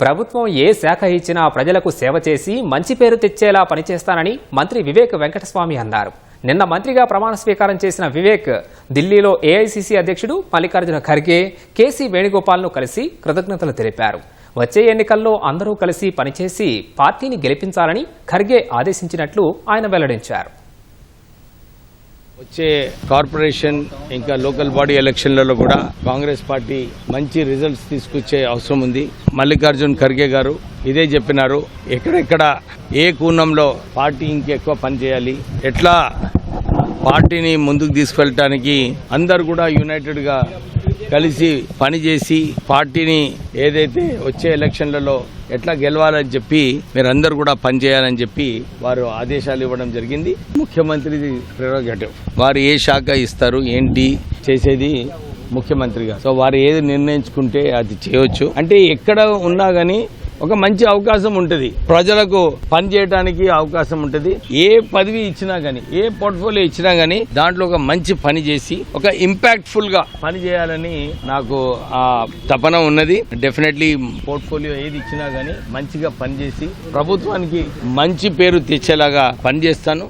ప్రభుత్వం ఏ శాఖ ఇచ్చినా ప్రజలకు సేవ చేసి మంచి పేరు తెచ్చేలా పనిచేస్తానని మంత్రి వివేక్ వెంకటస్వామి అన్నారు. నిన్న మంత్రిగా ప్రమాణ స్వీకారం చేసిన వివేక్ ఢిల్లీలో ఏఐసీసీ అధ్యక్షుడు మల్లికార్జున ఖర్గే కేసీ వేణుగోపాల్ను కలిసి కృతజ్ఞతలు తెలిపారు. వచ్చే ఎన్నికల్లో అందరూ కలిసి పనిచేసి పార్టీని గెలిపించాలని ఖర్గే ఆదేశించినట్లు ఆయన వెల్లడించారు. వచ్చే కార్పొరేషన్ ఇంకా లోకల్ బాడీ ఎలక్షన్లలో కూడా కాంగ్రెస్ పార్టీ మంచి రిజల్ట్స్ తీసుకొచ్చే అవసరం ఉంది. మల్లికార్జున్ ఖర్గే గారు ఇదే చెప్పినారు ఎక్కడెక్కడ ఏ కోణంలో పార్టీ ఇంకెక్కువ పని చేయాలి ఎట్లా పార్టీని ముందుకు తీసుకెళ్ళటానికి అందరు కూడా యునైటెడ్గా కలిసి పనిచేసి పార్టీని ఏదైతే వచ్చే ఎలక్షన్లలో ఎట్లా గెలవాలని చెప్పి మీరందరూ కూడా పనిచేయాలని చెప్పి వారు ఆదేశాలు ఇవ్వడం జరిగింది. ముఖ్యమంత్రి ప్రెరోగేటివ్. వారు ఏ శాఖ ఇస్తారు ఏంటి చేసేది ముఖ్యమంత్రిగా. సో వారు ఏది నిర్ణయించుకుంటే అది చేయవచ్చు అంటే ఎక్కడ ఉన్నా కానీ ఒక మంచి అవకాశం ఉంటుంది. ప్రజలకు పని చేయడానికి అవకాశం ఉంటుంది. ఏ పదవి ఇచ్చినా గానీ ఏ పోర్ట్ఫోలియో ఇచ్చినా గానీ దాంట్లో ఒక మంచి పని చేసి ఒక ఇంపాక్ట్ఫుల్గా పని చేయాలని నాకు ఆ తపన ఉన్నది. డెఫినెట్లీ పోర్ట్ఫోలియో ఏది ఇచ్చినా గానీ మంచిగా పనిచేసి ప్రభుత్వానికి మంచి పేరు తెచ్చేలాగా పనిచేస్తాను